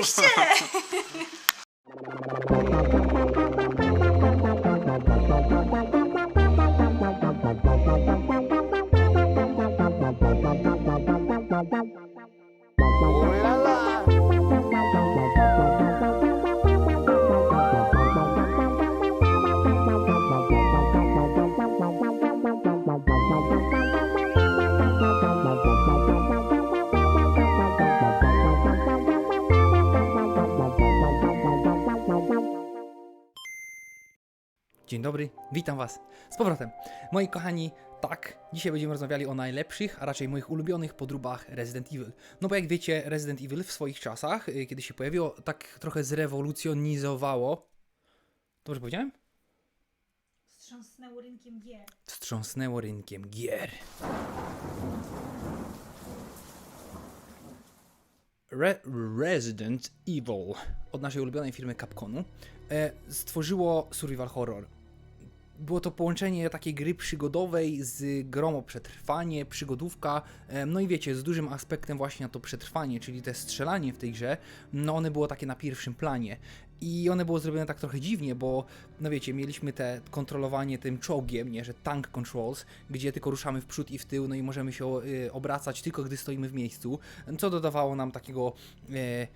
くしちゃ Dzień dobry, witam Was z powrotem. Moi kochani, tak, dzisiaj będziemy rozmawiali o najlepszych, a raczej moich ulubionych podróbach Resident Evil. No bo jak wiecie, Resident Evil w swoich czasach, y, kiedy się pojawiło, tak trochę zrewolucjonizowało. Dobrze powiedziałem? Wstrząsnęło rynkiem gier. Wstrząsnęło rynkiem gier. Re Resident Evil od naszej ulubionej firmy Capcomu e, stworzyło survival horror. Było to połączenie takiej gry przygodowej z grą o przetrwanie, przygodówka, e, no i wiecie, z dużym aspektem właśnie na to przetrwanie, czyli te strzelanie w tej grze, no one było takie na pierwszym planie. I one było zrobione tak trochę dziwnie, bo no wiecie, mieliśmy te kontrolowanie tym czołgiem, nie, że tank controls, gdzie tylko ruszamy w przód i w tył, no i możemy się y, obracać tylko gdy stoimy w miejscu, co dodawało nam takiego e,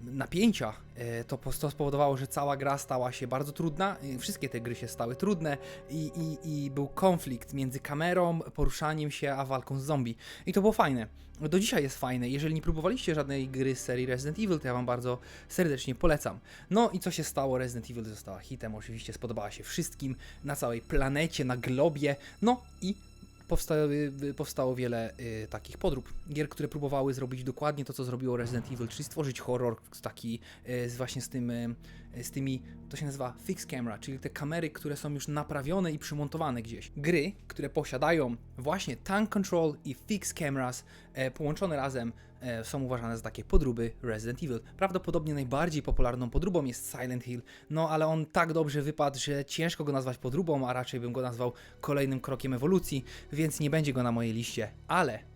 napięcia. E, to, to spowodowało, że cała gra stała się bardzo trudna, e, wszystkie te gry się stały trudne i, i, i był konflikt między kamerą, poruszaniem się, a walką z zombie. I to było fajne. Do dzisiaj jest fajne. Jeżeli nie próbowaliście żadnej gry z serii Resident Evil, to ja Wam bardzo serdecznie polecam. No i co się stało? Resident Evil została hitem, oczywiście spodobała się wszystkim na całej planecie, na globie. No i powstały, powstało wiele y, takich podrób. Gier, które próbowały zrobić dokładnie to, co zrobiło Resident Evil, czyli stworzyć horror taki y, z właśnie z tym, y, z tymi, to się nazywa fix camera, czyli te kamery, które są już naprawione i przymontowane gdzieś. Gry, które posiadają właśnie tank control i fix cameras e, połączone razem są uważane za takie podróby Resident Evil. Prawdopodobnie najbardziej popularną podróbą jest Silent Hill, no ale on tak dobrze wypadł, że ciężko go nazwać podróbą, a raczej bym go nazwał kolejnym krokiem ewolucji, więc nie będzie go na mojej liście, ale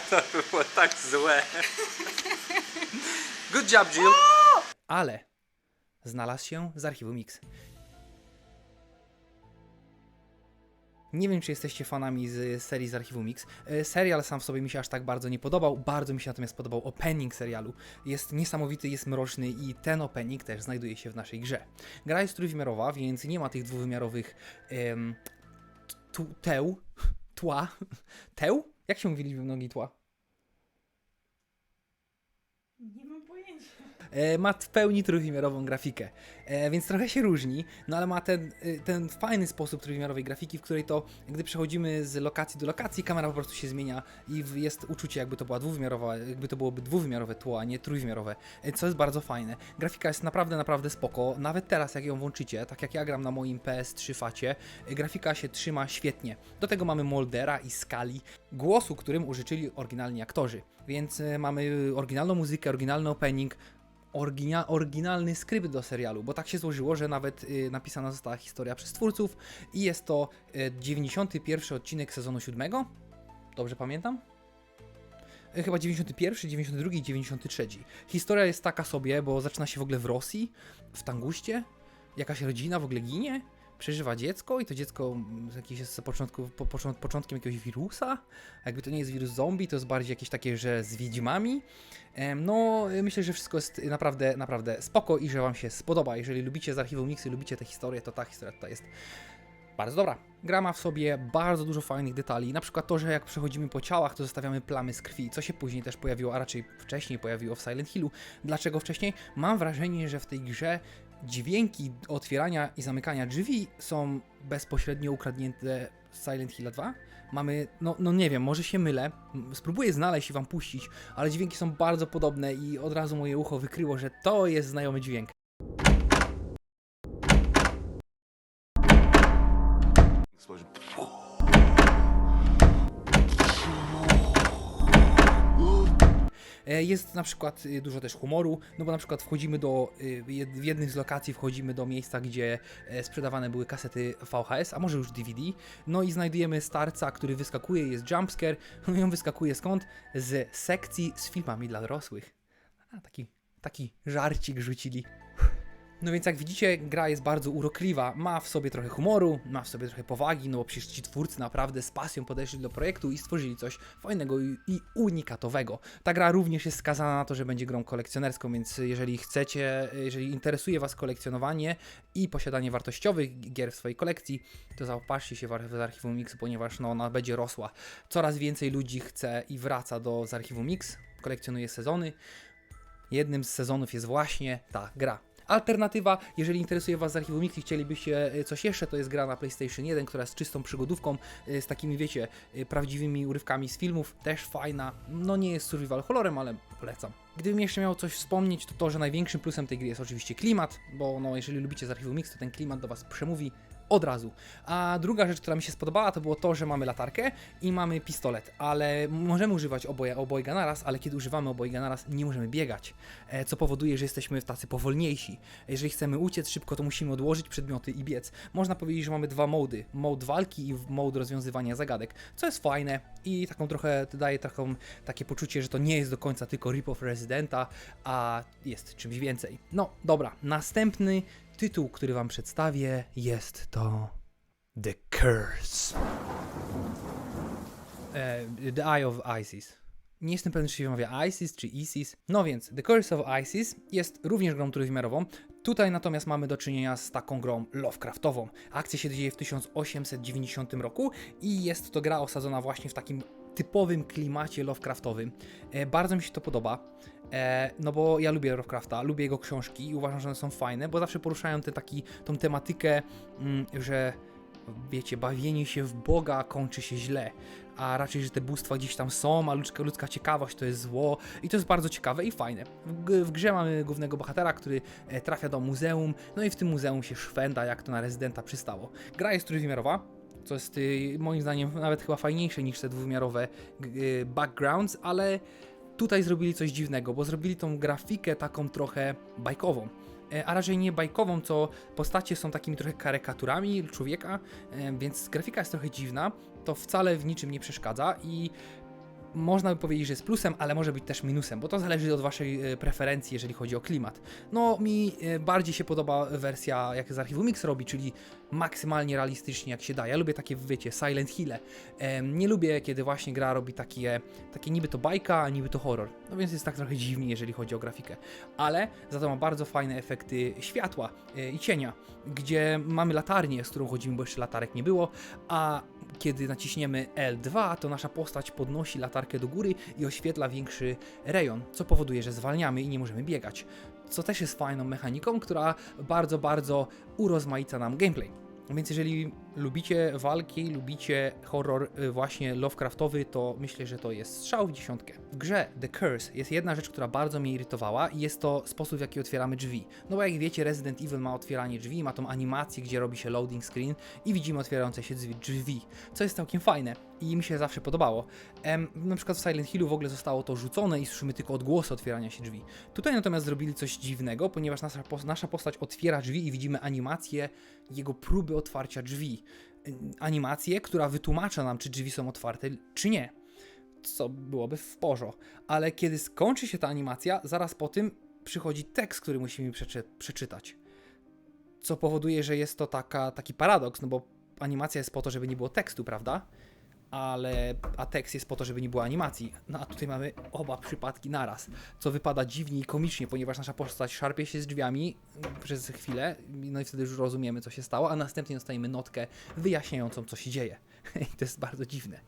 było tak złe. Jill. ale znalazł się z archiwum Mix. Nie wiem, czy jesteście fanami z serii z archiwum Mix. E, Serial sam w sobie mi się aż tak bardzo nie podobał. Bardzo mi się natomiast podobał opening serialu. Jest niesamowity, jest mroczny i ten opening też znajduje się w naszej grze. Gra jest trójwymiarowa, więc nie ma tych dwuwymiarowych em, teł, tła. Teł? Jak się mówi liczby mnogi tła? Nie mam pojęcia. E, ma w pełni trójwymiarową grafikę, e, więc trochę się różni, no ale ma ten, e, ten fajny sposób trójwymiarowej grafiki, w której to, gdy przechodzimy z lokacji do lokacji, kamera po prostu się zmienia i jest uczucie, jakby to była dwuwymiarowa, jakby to byłoby dwuwymiarowe tło, a nie trójwymiarowe, e, co jest bardzo fajne. Grafika jest naprawdę, naprawdę spoko, nawet teraz jak ją włączycie, tak jak ja gram na moim PS3 facie, e, grafika się trzyma świetnie. Do tego mamy Moldera i Skali, głosu, którym użyczyli oryginalni aktorzy, więc e, mamy oryginalną muzykę, oryginalny opening, orygina- oryginalny skrypt do serialu, bo tak się złożyło, że nawet y, napisana została historia przez twórców i jest to y, 91 odcinek sezonu 7. Dobrze pamiętam? Y, Chyba 91, 92 i 93. Historia jest taka sobie, bo zaczyna się w ogóle w Rosji, w Tanguście. Jakaś rodzina w ogóle ginie, przeżywa dziecko i to dziecko mm, jest z początku, po, począ- początkiem jakiegoś wirusa. Jakby to nie jest wirus zombie, to jest bardziej jakieś takie, że z wiedźmami. No, myślę, że wszystko jest naprawdę, naprawdę spoko i że Wam się spodoba. Jeżeli lubicie z archiwum Mixy, lubicie tę historię, to ta historia tutaj jest bardzo dobra. Gra ma w sobie bardzo dużo fajnych detali, na przykład to, że jak przechodzimy po ciałach, to zostawiamy plamy z krwi, co się później też pojawiło, a raczej wcześniej pojawiło w Silent Hillu. Dlaczego wcześniej? Mam wrażenie, że w tej grze dźwięki otwierania i zamykania drzwi są bezpośrednio ukradnięte z Silent Hill 2. Mamy, no, no nie wiem, może się mylę, spróbuję znaleźć i wam puścić, ale dźwięki są bardzo podobne i od razu moje ucho wykryło, że to jest znajomy dźwięk. Jest na przykład y, dużo też humoru, no bo na przykład wchodzimy do, y, w jednych z lokacji wchodzimy do miejsca, gdzie e, sprzedawane były kasety VHS, a może już DVD, no i znajdujemy starca, który wyskakuje, jest jumpscare, no i on wyskakuje skąd? Z sekcji z filmami dla dorosłych. A, taki, taki żarcik rzucili. No więc jak widzicie, gra jest bardzo urokliwa, ma w sobie trochę humoru, ma w sobie trochę powagi, no bo przecież ci twórcy naprawdę z pasją podeszli do projektu i stworzyli coś fajnego i, unikatowego. Ta gra również jest skazana na to, że będzie grą kolekcjonerską, więc jeżeli chcecie, jeżeli interesuje Was kolekcjonowanie i posiadanie wartościowych gier w swojej kolekcji, to zaopatrzcie się w archiwum Mix, ponieważ no, ona będzie rosła. Coraz więcej ludzi chce i wraca do z archiwum Mix, kolekcjonuje sezony. Jednym z sezonów jest właśnie ta gra. Alternatywa, jeżeli interesuje Was z archiwum Mix i chcielibyście e, coś jeszcze, to jest gra na PlayStation 1, która jest czystą przygodówką, e, z takimi, wiecie, e, prawdziwymi urywkami z filmów, też fajna. No nie jest survival horrorem, ale polecam. Gdybym jeszcze miał coś wspomnieć, to to, że największym plusem tej gry jest oczywiście klimat, bo no, jeżeli lubicie z archiwum Mix, to ten klimat do Was przemówi od razu. A druga rzecz, która mi się spodobała, to było to, że mamy latarkę i mamy pistolet, ale możemy używać oboje, obojga naraz, ale kiedy używamy obojga naraz, nie możemy biegać, e, co powoduje, że jesteśmy tacy powolniejsi. Jeżeli chcemy uciec szybko, to musimy odłożyć przedmioty i biec. Można powiedzieć, że mamy dwa mody, mode walki i mode rozwiązywania zagadek, co jest fajne i taką trochę daje taką, takie poczucie, że to nie jest do końca tylko rip-off Residenta, a jest czymś więcej. No dobra, następny tytuł, który wam przedstawię jest to The Curse. E, The Eye of Isis. Nie jestem pewien, czy się wymawia ISIS czy ISIS. No więc, The Curse of Isis jest również grą trójwymiarową. Tutaj natomiast mamy do czynienia z taką grą Lovecraftową. Akcja się dzieje w 1890 roku i jest to gra osadzona właśnie w takim typowym klimacie Lovecraftowym. E, bardzo mi się to podoba. E, no bo ja lubię Lovecrafta, lubię jego książki i uważam, że one są fajne, bo zawsze poruszają tę taki, tą tematykę, mm, że wiecie, bawienie się w Boga kończy się źle, a raczej, że te bóstwa gdzieś tam są, a ludzka, ludzka ciekawość to jest zło i to jest bardzo ciekawe i fajne. W, w grze mamy głównego bohatera, który e, trafia do muzeum, no i w tym muzeum się szwenda, jak to na rezydenta przystało. Gra jest trójwymiarowa, co jest y, moim zdaniem nawet chyba fajniejsze niż te dwuwymiarowe y, backgrounds, ale tutaj zrobili coś dziwnego, bo zrobili tą grafikę taką trochę bajkową. E, A raczej nie bajkową, co postacie są takimi trochę karykaturami człowieka, e, więc grafika jest trochę dziwna. To wcale w niczym nie przeszkadza i można by powiedzieć, że jest plusem, ale może być też minusem, bo to zależy od waszej e, preferencji, jeżeli chodzi o klimat. No, mi e, bardziej się podoba wersja, jak z archiwum Mix robi, czyli maksymalnie realistycznie, jak się da. Ja lubię takie, wiecie, Silent Hill. Nie lubię, kiedy właśnie gra robi takie, takie niby to bajka, a niby to horror. No więc jest tak trochę dziwnie, jeżeli chodzi o grafikę. Ale za to ma bardzo fajne efekty światła e, i cienia, gdzie mamy latarnię, z którą chodzimy, bo jeszcze latarek nie było, a kiedy naciśniemy L2, to nasza postać podnosi latarkę do góry i oświetla większy rejon, co powoduje, że zwalniamy i nie możemy biegać. Co też jest fajną mechaniką, która bardzo, bardzo urozmaica nam gameplay. Więc jeżeli lubicie walki, lubicie horror y, właśnie Lovecraftowy, to myślę, że to jest strzał w dziesiątkę. W grze The Curse jest jedna rzecz, która bardzo mnie irytowała i jest to sposób, w jaki otwieramy drzwi. No bo jak wiecie, Resident Evil ma otwieranie drzwi, ma tą animację, gdzie robi się loading screen i widzimy otwierające się drzwi, co jest całkiem fajne i mi się zawsze podobało. Em, na przykład w Silent Hillu w ogóle zostało to rzucone i słyszymy tylko odgłosy otwierania się drzwi. Tutaj natomiast zrobili coś dziwnego, ponieważ nasza, nasza postać otwiera drzwi i widzimy animację jego próby otwarcia drzwi. Animację, która wytłumacza nam, czy drzwi są otwarte, czy nie. Co byłoby w porządku. Ale kiedy skończy się ta animacja, zaraz po tym przychodzi tekst, który musimy przeczy- przeczytać. Co powoduje, że jest to taka, taki paradoks, no bo animacja jest po to, żeby nie było tekstu, prawda? Ale, a tekst jest po to, żeby nie było animacji. No a tutaj mamy oba przypadki naraz, co wypada dziwnie i komicznie, ponieważ nasza postać szarpie się z drzwiami przez chwilę, no i wtedy już rozumiemy, co się stało, a następnie dostajemy notkę wyjaśniającą, co się dzieje. I to jest bardzo dziwne.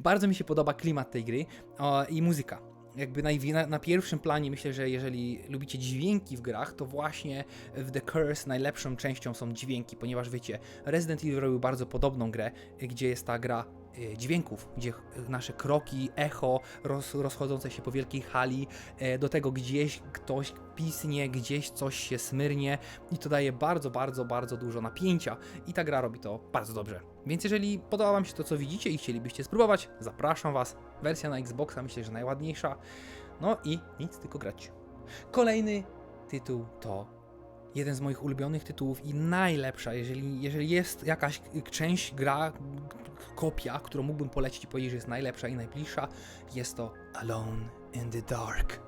Bardzo mi się podoba klimat tej gry o, i muzyka. Jakby na, na, na pierwszym planie myślę, że jeżeli lubicie dźwięki w grach, to właśnie w The Curse najlepszą częścią są dźwięki, ponieważ wiecie, Resident Evil robił bardzo podobną grę, gdzie jest ta gra dźwięków, gdzie nasze kroki, echo roz, rozchodzące się po wielkiej hali, e, do tego gdzieś ktoś pisnie, gdzieś coś się smyrnie i to daje bardzo, bardzo, bardzo dużo napięcia i ta gra robi to bardzo dobrze. Więc jeżeli podoba Wam się to, co widzicie i chcielibyście spróbować, zapraszam Was. Wersja na Xboxa myślę, że najładniejsza. No i nic, tylko grać. Kolejny tytuł to jeden z moich ulubionych tytułów i najlepsza, jeżeli, jeżeli jest jakaś część, gra, kopia, którą mógłbym polecić i powiedzieć, że jest najlepsza i najbliższa, jest to Alone in the Dark.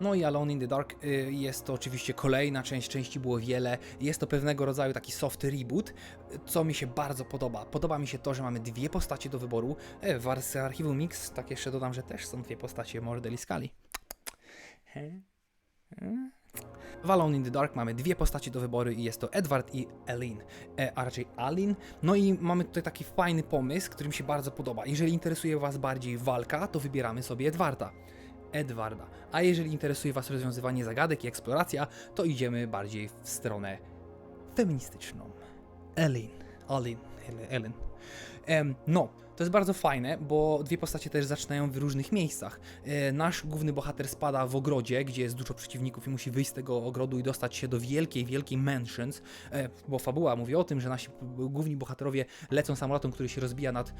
No i Alone in the Dark y, jest to oczywiście kolejna część, części było wiele. Jest to pewnego rodzaju taki soft reboot, co mi się bardzo podoba. Podoba mi się to, że mamy dwie postacie do wyboru. E, w Archiwum Mix, tak jeszcze dodam, że też są dwie postacie Mordel i Skali. W Alone in the Dark mamy dwie postacie do wyboru i jest to Edward i Elin, e, a raczej Alin. No i mamy tutaj taki fajny pomysł, który mi się bardzo podoba. Jeżeli interesuje Was bardziej walka, to wybieramy sobie Edwarda. Edwarda. A jeżeli interesuje Was rozwiązywanie zagadek i eksploracja, to idziemy bardziej w stronę feministyczną. Elin. Alin. Em, no, to jest bardzo fajne, bo dwie postacie też zaczynają w różnych miejscach. E, nasz główny bohater spada w ogrodzie, gdzie jest dużo przeciwników i musi wyjść z tego ogrodu i dostać się do wielkiej, wielkiej mansions, e, bo fabuła mówi o tym, że nasi główni bohaterowie lecą samolotem, który się rozbija nad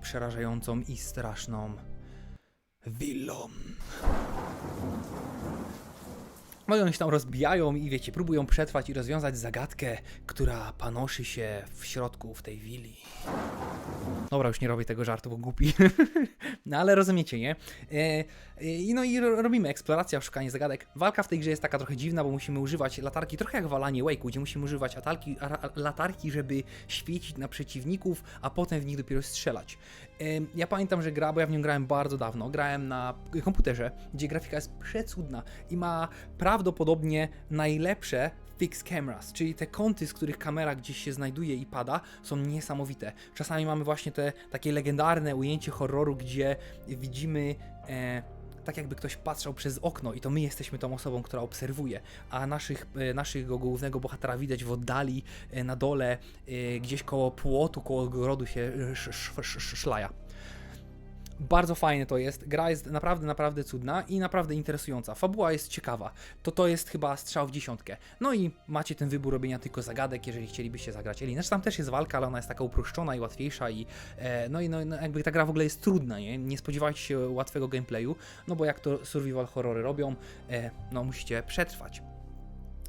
przerażającą i straszną willą. No i oni się tam rozbijają i wiecie, próbują przetrwać i rozwiązać zagadkę, która panoszy się w środku w tej willi. Dobra, już nie robię tego żartu, bo głupi. no ale rozumiecie, nie? E, e, no i ro, robimy eksplorację, szukanie zagadek. Walka w tej grze jest taka trochę dziwna, bo musimy używać latarki, trochę jak w Alanie Wake'u, gdzie musimy używać atalki, latarki, żeby świecić na przeciwników, a potem w nich dopiero strzelać. Ja pamiętam, że gra, bo ja w nią grałem bardzo dawno, grałem na komputerze, gdzie grafika jest przecudna i ma prawdopodobnie najlepsze fixed cameras, czyli te kąty, z których kamera gdzieś się znajduje i pada, są niesamowite. Czasami mamy właśnie te takie legendarne ujęcie horroru, gdzie widzimy e, tak jakby ktoś patrzał przez okno i to my jesteśmy tą osobą, która obserwuje, a naszych, e, naszego głównego bohatera widać w oddali, e, na dole, e, gdzieś koło płotu, koło ogrodu się sz, sz, sz, szlaja. Bardzo fajne to jest. Gra jest naprawdę, naprawdę cudna i naprawdę interesująca. Fabuła jest ciekawa. To to jest chyba strzał w dziesiątkę. No i macie ten wybór robienia tylko zagadek, jeżeli chcielibyście zagrać Elin. Znaczy tam też jest walka, ale ona jest taka uproszczona i łatwiejsza i e, no i no, no, jakby ta gra w ogóle jest trudna, nie? Nie spodziewajcie się łatwego gameplayu, no bo jak to survival horrory robią, e, no musicie przetrwać.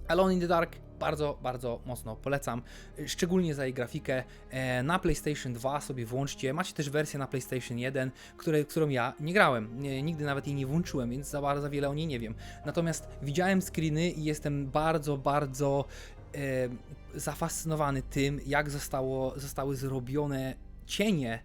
Alone in the Dark bardzo, bardzo mocno polecam, y, szczególnie za jej grafikę. E, Na PlayStation 2 sobie włączcie, macie też wersję na PlayStation 1, które, którą ja nie grałem, nigdy nawet jej nie włączyłem, więc za bardzo wiele o niej nie wiem. Natomiast widziałem screeny i jestem bardzo, bardzo e, zafascynowany tym, jak zostało, zostały zrobione cienie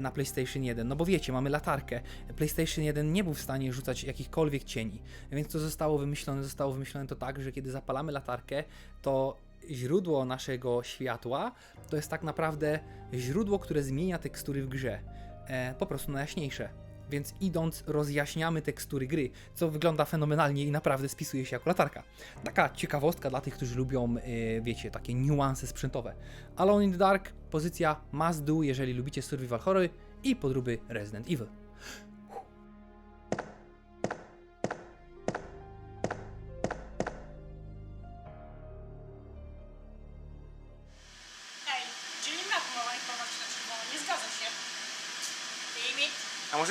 na PlayStation 1. No bo wiecie, mamy latarkę. PlayStation 1 nie był w stanie rzucać jakichkolwiek cieni, więc to zostało wymyślone, zostało wymyślone to tak, że kiedy zapalamy latarkę, to źródło naszego światła to jest tak naprawdę źródło, które zmienia tekstury w grze. E, po prostu na jaśniejsze. Więc idąc, rozjaśniamy tekstury gry, co wygląda fenomenalnie i naprawdę spisuje się jako latarka. Taka ciekawostka dla tych, którzy lubią, e, wiecie, takie niuanse sprzętowe. Alone in the Dark, pozycja must do, jeżeli lubicie survival horror i podróby Resident Evil.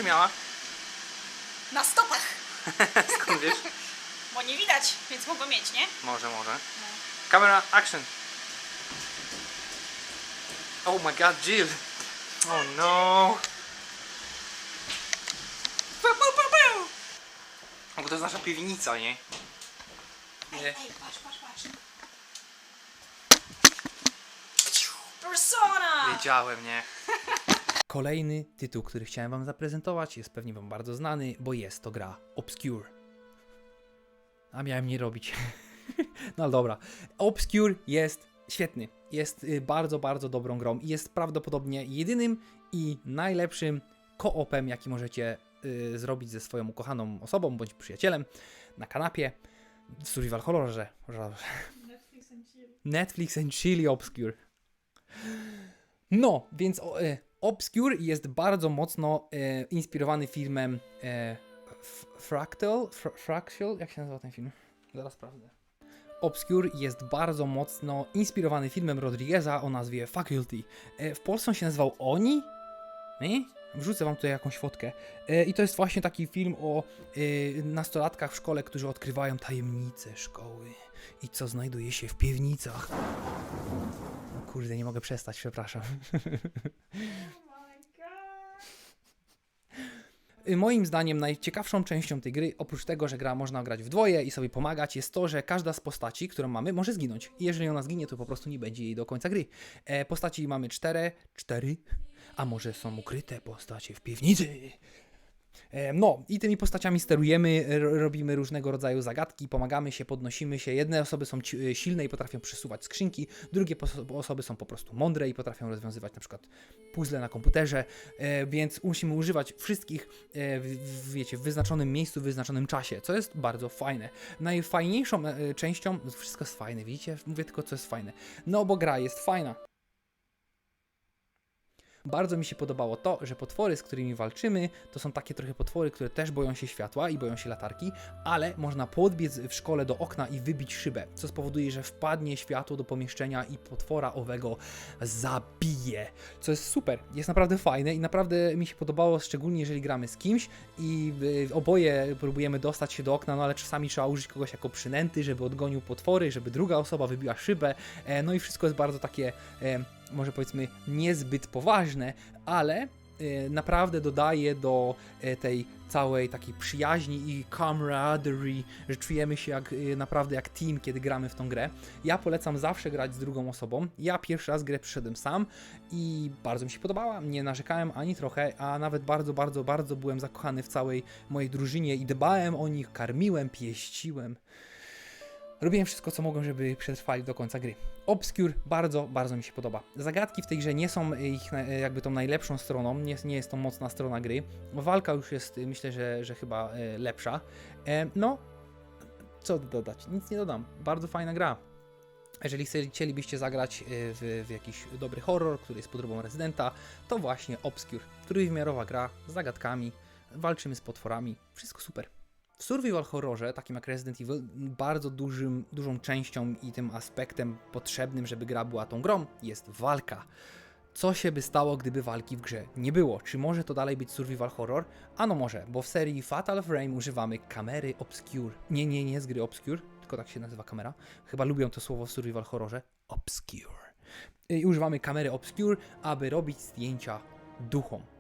Miała? na stopach, Skąd wiesz? bo nie widać, więc mogło mieć, nie? Może, może. Camera, action. Oh my god, Jill. Oh no. Pu, pu, pu. No bo to jest nasza piwnica, nie? Ej, ej, patrz, patrz, patrz. Persona! Wiedziałem, nie? Kolejny tytuł, który chciałem Wam zaprezentować, jest pewnie Wam bardzo znany, bo jest to gra Obscure. A miałem nie robić. no dobra. Obscure jest świetny. Jest y, bardzo, bardzo dobrą grą i jest prawdopodobnie jedynym i najlepszym koopem, jaki możecie y, zrobić ze swoją ukochaną osobą bądź przyjacielem na kanapie w survival horrorze. Netflix and chill. Netflix and Chili Obscure. No, więc o, e, Obscure jest bardzo mocno e, inspirowany filmem e, Fractal, Fr- Fractal, jak się nazywa ten film? Zaraz sprawdzę. Obscure jest bardzo mocno inspirowany filmem Rodrigueza o nazwie Faculty. E, w Polsce się nazywał Oni? Nie? Wrzucę wam tutaj jakąś fotkę. E, I to jest właśnie taki film o e, nastolatkach w szkole, którzy odkrywają tajemnice szkoły i co znajduje się w piwnicach. Kurde, nie mogę przestać, przepraszam. Y, Moim zdaniem najciekawszą częścią tej gry, oprócz tego, że gra można grać w dwoje i sobie pomagać, jest to, że każda z postaci, którą mamy, może zginąć. I jeżeli ona zginie, to po prostu nie będzie jej do końca gry. E, postaci mamy cztery, cztery, a może są ukryte postacie w piwnicy. No, i tymi postaciami sterujemy, ro- robimy różnego rodzaju zagadki, pomagamy się, podnosimy się. Jedne osoby są e, silne i potrafią przesuwać skrzynki, drugie osoby są po prostu mądre i potrafią rozwiązywać na przykład puzzle na komputerze, e, więc musimy używać wszystkich, e, wiecie, w wyznaczonym miejscu, w wyznaczonym czasie, co jest bardzo fajne. Najfajniejszą częścią, wszystko jest fajne, widzicie? Mówię tylko, co jest fajne. No, bo gra jest fajna. Bardzo mi się podobało to, że potwory, z którymi walczymy, to są takie trochę potwory, które też boją się światła i boją się latarki, ale można podbiec w szkole do okna i wybić szybę, co spowoduje, że wpadnie światło do pomieszczenia i potwora owego zabije. Co jest super, jest naprawdę fajne i naprawdę mi się podobało, szczególnie jeżeli gramy z kimś i oboje próbujemy dostać się do okna, no ale czasami trzeba użyć kogoś jako przynęty, żeby odgonił potwory, żeby druga osoba wybiła szybę, e, no i wszystko jest bardzo takie e, może powiedzmy niezbyt poważne, ale e, naprawdę dodaje do e, tej całej takiej przyjaźni i camaraderie, że czujemy się jak e, naprawdę jak team, kiedy gramy w tą grę. Ja polecam zawsze grać z drugą osobą. Ja pierwszy raz grę przyszedłem sam i bardzo mi się podobała. Nie narzekałem ani trochę, a nawet bardzo, bardzo, bardzo byłem zakochany w całej mojej drużynie i dbałem o nich, karmiłem, pieściłem. Robiłem wszystko, co mogłem, żeby przetrwali do końca gry. Obscure bardzo, bardzo mi się podoba. Zagadki w tej grze nie są ich na- jakby tą najlepszą stroną, nie, nie jest to mocna strona gry. Walka już jest, y, myślę, że, że chyba e, lepsza. E, no, co dodać? Nic nie dodam. Bardzo fajna gra. Jeżeli chcielibyście zagrać e, w, w jakiś dobry horror, który jest podróbą Residenta, to właśnie Obscure. Trójwymiarowa gra z zagadkami, walczymy z potworami, wszystko super. W survival horrorze, takim jak Resident Evil, bardzo dużym, dużą częścią i tym aspektem potrzebnym, żeby gra była tą grą, jest walka. Co się by stało, gdyby walki w grze nie było? Czy może to dalej być survival horror? Ano może, bo w serii Fatal Frame używamy kamery Obscure. Nie, nie, nie z gry Obscure, tylko tak się nazywa kamera. Chyba lubią to słowo w survival horrorze. Obscure. I używamy kamery Obscure, aby robić zdjęcia duchom.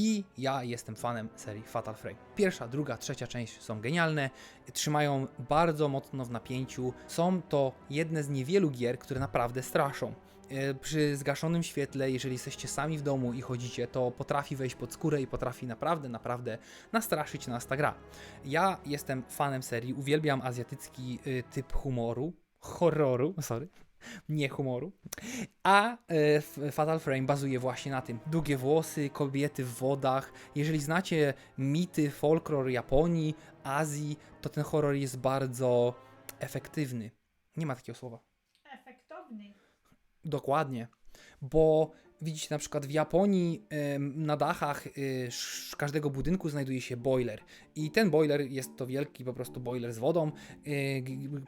I ja jestem fanem serii Fatal Frame. Pierwsza, druga, trzecia część są genialne, trzymają bardzo mocno w napięciu. Są to jedne z niewielu gier, które naprawdę straszą. E, Przy zgaszonym świetle, jeżeli jesteście sami w domu i chodzicie, to potrafi wejść pod skórę i potrafi naprawdę, naprawdę nastraszyć nas ta gra. Ja jestem fanem serii, uwielbiam azjatycki y, typ humoru, horroru, sorry, nie humoru. A e, Fatal Frame bazuje właśnie na tym. Długie włosy, kobiety w wodach. Jeżeli znacie mity, folklor Japonii, Azji, to ten horror jest bardzo efektywny. Nie ma takiego słowa. Efektowny. Dokładnie. Bo widzicie na przykład w Japonii na dachach y, każdego budynku znajduje się boiler. I ten boiler jest to wielki po prostu boiler z wodą. y,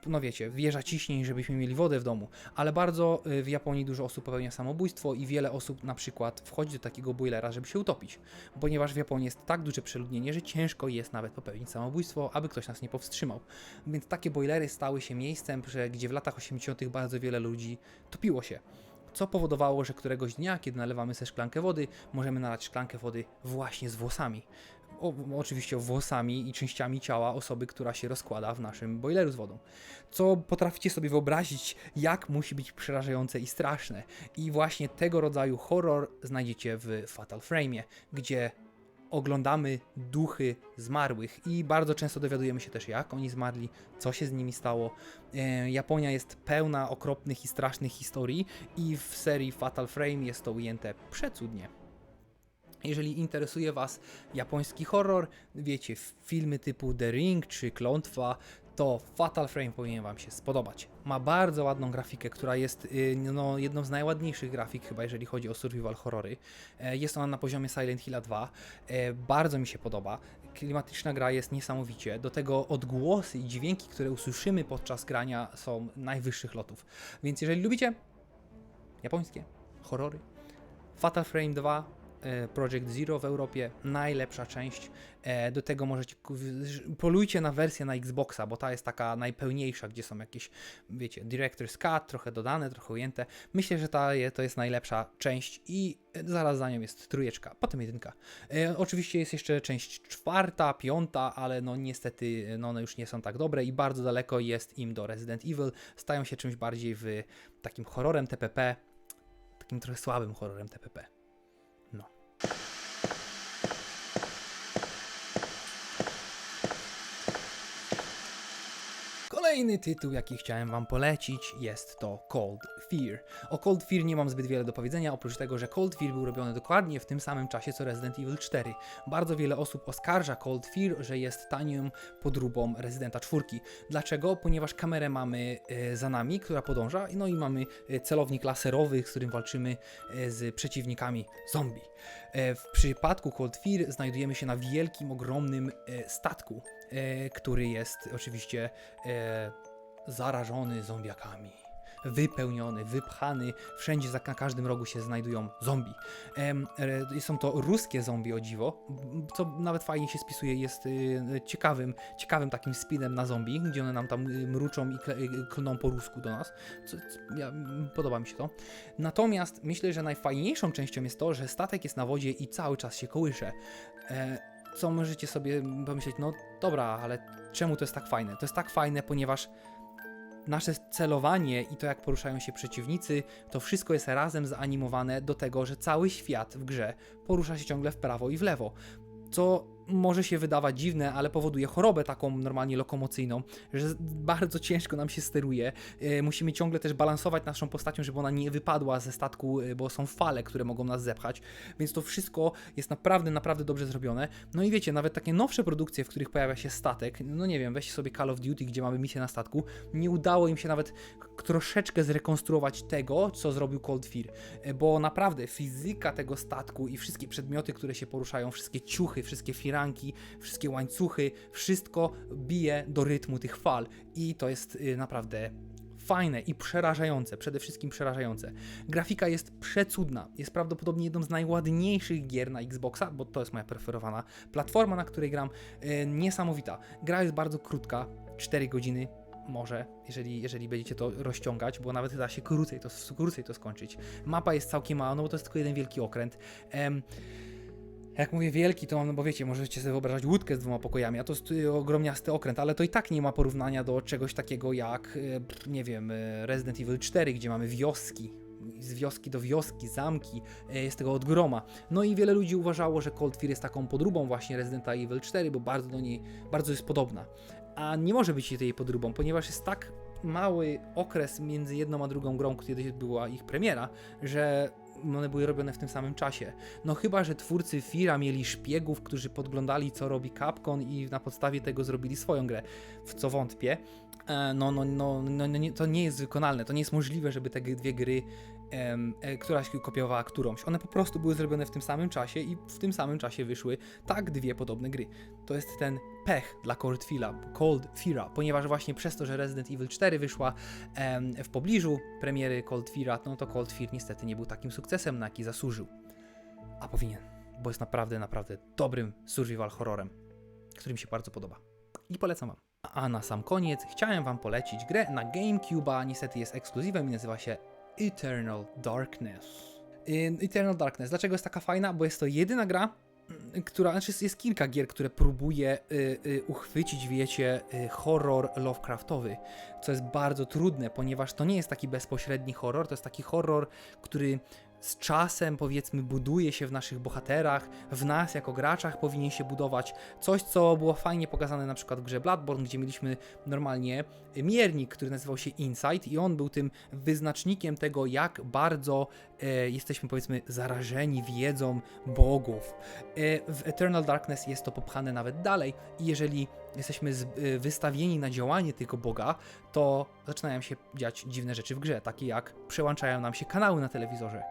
No wiecie, wieża ciśnień, żebyśmy mieli wodę w domu. Ale bardzo y, w Japonii dużo osób popełnia samobójstwo i wiele osób na przykład wchodzi do takiego boilera, żeby się utopić. Ponieważ w Japonii jest tak duże przeludnienie, że ciężko jest nawet popełnić samobójstwo, aby ktoś nas nie powstrzymał. Więc takie boilery stały się miejscem, gdzie w latach 80. bardzo wiele ludzi topiło się co powodowało, że któregoś dnia, kiedy nalewamy sobie szklankę wody, możemy nalać szklankę wody właśnie z włosami. O, oczywiście włosami i częściami ciała osoby, która się rozkłada w naszym boileru z wodą. Co potraficie sobie wyobrazić, jak musi być przerażające i straszne. I właśnie tego rodzaju horror znajdziecie w Fatal Frame'ie, gdzie oglądamy duchy zmarłych i bardzo często dowiadujemy się też, jak oni zmarli, co się z nimi stało. E, Japonia jest pełna okropnych i strasznych historii i w serii Fatal Frame jest to ujęte przecudnie. Jeżeli interesuje Was japoński horror, wiecie, filmy typu The Ring czy Klątwa, to Fatal Frame powinien Wam się spodobać. Ma bardzo ładną grafikę, która jest y, no, jedną z najładniejszych grafik, chyba jeżeli chodzi o survival horrory. E, Jest ona na poziomie Silent Hill 2. E, Bardzo mi się podoba. Klimatyczna gra jest niesamowicie. Do tego odgłosy i dźwięki, które usłyszymy podczas grania są najwyższych lotów. Więc jeżeli lubicie japońskie horrory, Fatal Frame 2, e, Project Zero w Europie, najlepsza część. E, Do tego możecie, polujcie na wersję na Xboxa, bo ta jest taka najpełniejsza, gdzie są jakieś, wiecie, Director's Cut, trochę dodane, trochę ujęte. Myślę, że ta to jest najlepsza część i e, zaraz za nią jest trójeczka, potem jedynka. E, Oczywiście jest jeszcze część czwarta, piąta, ale no niestety e, no one już nie są tak dobre i bardzo daleko jest im do Resident Evil. Stają się czymś bardziej w takim horrorem TPP, takim trochę słabym horrorem TPP. Kolejny tytuł, jaki chciałem Wam polecić, jest to Cold Fear. O Cold Fear nie mam zbyt wiele do powiedzenia, oprócz tego, że Cold Fear był robiony dokładnie w tym samym czasie co Resident Evil 4. Bardzo wiele osób oskarża Cold Fear, że jest tanią podróbą Residenta 4. Dlaczego? Ponieważ kamerę mamy e, za nami, która podąża, no i mamy e, celownik laserowy, z którym walczymy e, z przeciwnikami zombie. W przypadku Cold Fear znajdujemy się na wielkim, ogromnym statku, który jest oczywiście e, zarażony zombiakami. Wypełniony, wypchany, wszędzie na każdym rogu się znajdują zombie. E, są to ruskie zombie o dziwo, co nawet fajnie się spisuje, jest y, ciekawym, ciekawym takim spinem na zombie, gdzie one nam tam mruczą i klną po rusku do nas. Podoba mi się to. Natomiast myślę, że najfajniejszą częścią jest to, że statek jest na wodzie i cały czas się kołysze. Co możecie sobie pomyśleć, no dobra, ale czemu to jest tak fajne? To jest tak fajne, ponieważ nasze celowanie i to, jak poruszają się przeciwnicy, to wszystko jest razem zanimowane do tego, że cały świat w grze porusza się ciągle w prawo i w lewo. Co może się wydawać dziwne, ale powoduje chorobę taką normalnie lokomocyjną, że bardzo ciężko nam się steruje. E, musimy ciągle też balansować naszą postacią, żeby ona nie wypadła ze statku, e, bo są fale, które mogą nas zepchać. Więc to wszystko jest naprawdę, naprawdę dobrze zrobione. No i wiecie, nawet takie nowsze produkcje, w których pojawia się statek, no nie wiem, weźcie sobie Call of Duty, gdzie mamy misję na statku, nie udało im się nawet troszeczkę zrekonstruować tego, co zrobił Cold Fear, E, bo naprawdę fizyka tego statku i wszystkie przedmioty, które się poruszają, wszystkie ciuchy, wszystkie firanki, wszystkie łańcuchy, wszystko bije do rytmu tych fal i to jest y, naprawdę fajne i przerażające, przede wszystkim przerażające. Grafika jest przecudna, jest prawdopodobnie jedną z najładniejszych gier na Xboxa, bo to jest moja preferowana platforma, na której gram. E, niesamowita. Gra jest bardzo krótka, 4 godziny. Może, jeżeli, jeżeli będziecie to rozciągać, bo nawet da się krócej to, krócej to skończyć. Mapa jest całkiem mała, no bo to jest tylko jeden wielki okręt. Em, jak mówię wielki, to mam, no bo wiecie, możecie sobie wyobrażać łódkę z dwoma pokojami, a to jest y, ogromniasty okręt, ale to i tak nie ma porównania do czegoś takiego jak, y, nie wiem, y, Resident Evil 4, gdzie mamy wioski, z wioski do wioski, zamki, jest tego od groma. No i wiele ludzi uważało, że Cold Fear jest taką podróbą właśnie Residenta Evil 4, bo bardzo do niej, bardzo jest podobna. A nie może być tej podróbą, ponieważ jest tak mały okres między jedną a drugą grą, kiedy była ich premiera, że one były robione w tym samym czasie. No chyba, że twórcy Fira mieli szpiegów, którzy podglądali, co robi Capcom i na podstawie tego zrobili swoją grę, w co wątpię. E, No, no, no, no, no nie, to nie jest wykonalne, to nie jest możliwe, żeby te dwie gry, e, któraś kopiowała którąś. One po prostu były zrobione w tym samym czasie i w tym samym czasie wyszły tak dwie podobne gry. To jest ten pech dla Cold Fira, Cold Fira, ponieważ właśnie przez to, że Resident Evil 4 wyszła w pobliżu premiery Cold Fira, no to Cold Fear niestety nie był takim sukcesem, na jaki zasłużył. A powinien, bo jest naprawdę, naprawdę dobrym survival horrorem, który mi się bardzo podoba. I polecam wam. A na sam koniec chciałem wam polecić grę na GameCube'a, niestety jest ekskluzywem i nazywa się Eternal Darkness. Eternal Darkness. Dlaczego jest taka fajna? Bo jest to jedyna gra, mm, która, znaczy jest kilka gier, które próbuje y, y, uchwycić, wiecie, y, horror Lovecraftowy, co jest bardzo trudne, ponieważ to nie jest taki bezpośredni horror, to jest taki horror, który z czasem, powiedzmy, buduje się w naszych bohaterach, w nas jako graczach powinien się budować coś, co było fajnie pokazane na przykład w grze Bloodborne, gdzie mieliśmy normalnie miernik, który nazywał się Insight i on był tym wyznacznikiem tego, jak bardzo e, jesteśmy, powiedzmy, zarażeni wiedzą bogów. E, w Eternal Darkness jest to popchane nawet dalej i jeżeli jesteśmy y, wystawieni na działanie tego Boga, to zaczynają się dziać dziwne rzeczy w grze, takie jak przełączają nam się kanały na telewizorze,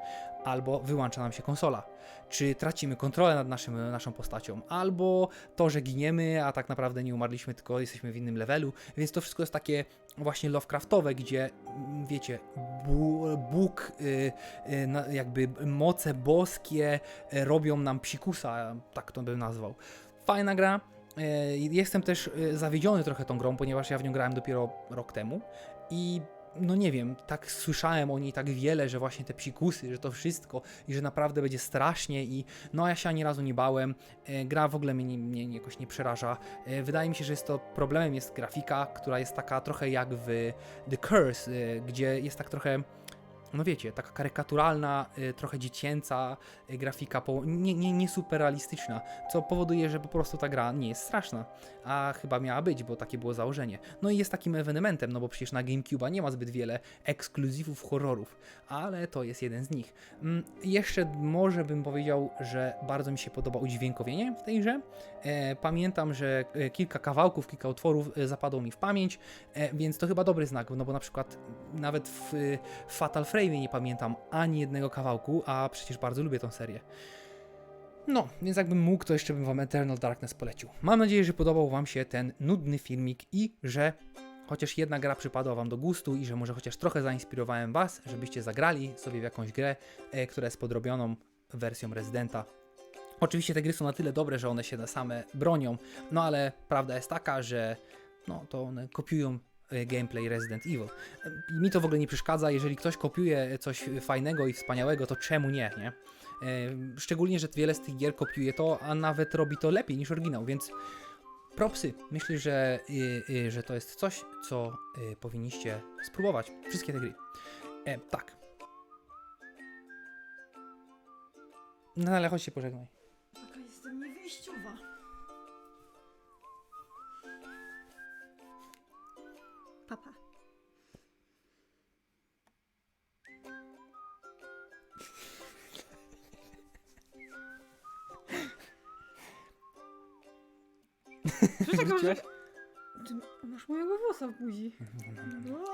albo wyłącza nam się konsola, czy tracimy kontrolę nad naszym, naszą postacią, albo to, że giniemy, a tak naprawdę nie umarliśmy, tylko jesteśmy w innym levelu, więc to wszystko jest takie właśnie Lovecraftowe, gdzie mm, wiecie, Bóg, y, y, jakby moce boskie robią nam psikusa, tak to bym nazwał. Fajna gra. Y, Jestem też y, zawiedziony trochę tą grą, ponieważ ja w nią grałem dopiero rok temu i no nie wiem, tak słyszałem o niej tak wiele, że właśnie te psikusy, że to wszystko i że naprawdę będzie strasznie i no ja się ani razu nie bałem. E, Gra w ogóle mnie, nie- mnie jakoś nie przeraża. E, Wydaje mi się, że jest to problemem jest grafika, która jest taka trochę jak w The Curse, e, gdzie jest tak trochę no wiecie, taka karykaturalna, y, trochę dziecięca y, grafika, nie, nie, nie super realistyczna, co powoduje, że po prostu ta gra nie jest straszna, a chyba miała być, bo takie było założenie. No i jest takim ewenementem, no bo przecież na GameCube'a nie ma zbyt wiele ekskluzywów horrorów, ale to jest jeden z nich. Mm, jeszcze może bym powiedział, że bardzo mi się podoba udźwiękowienie w tej grze. E, pamiętam, że e, kilka kawałków, kilka utworów e, zapadło mi w pamięć, więc to chyba dobry znak, no bo na przykład nawet w, y, Fatal Frame nie pamiętam ani jednego kawałku, a przecież bardzo lubię tą serię. No, więc jakbym mógł, to jeszcze bym wam Eternal Darkness polecił. Mam nadzieję, że podobał wam się ten nudny filmik i że chociaż jedna gra przypadła wam do gustu i że może chociaż trochę zainspirowałem was, żebyście zagrali sobie w jakąś grę, e, która jest podrobioną wersją Residenta. Oczywiście te gry są na tyle dobre, że one się same bronią, no ale prawda jest taka, że no to one kopiują gameplay Resident Evil. E, Mi to w ogóle nie przeszkadza, jeżeli ktoś kopiuje coś fajnego i wspaniałego, to czemu nie, nie? E, Szczególnie, że wiele z tych gier kopiuje to, a nawet robi to lepiej niż oryginał, więc propsy. Myślę, że, y, y, że to jest coś, co y, powinniście spróbować. Wszystkie te gry. E, tak. No ale chodź się pożegnaj. Jaka jestem niewyjściowa. Papa. Wróciłaś? Ty masz mojego włosa w buzi. No, no, no.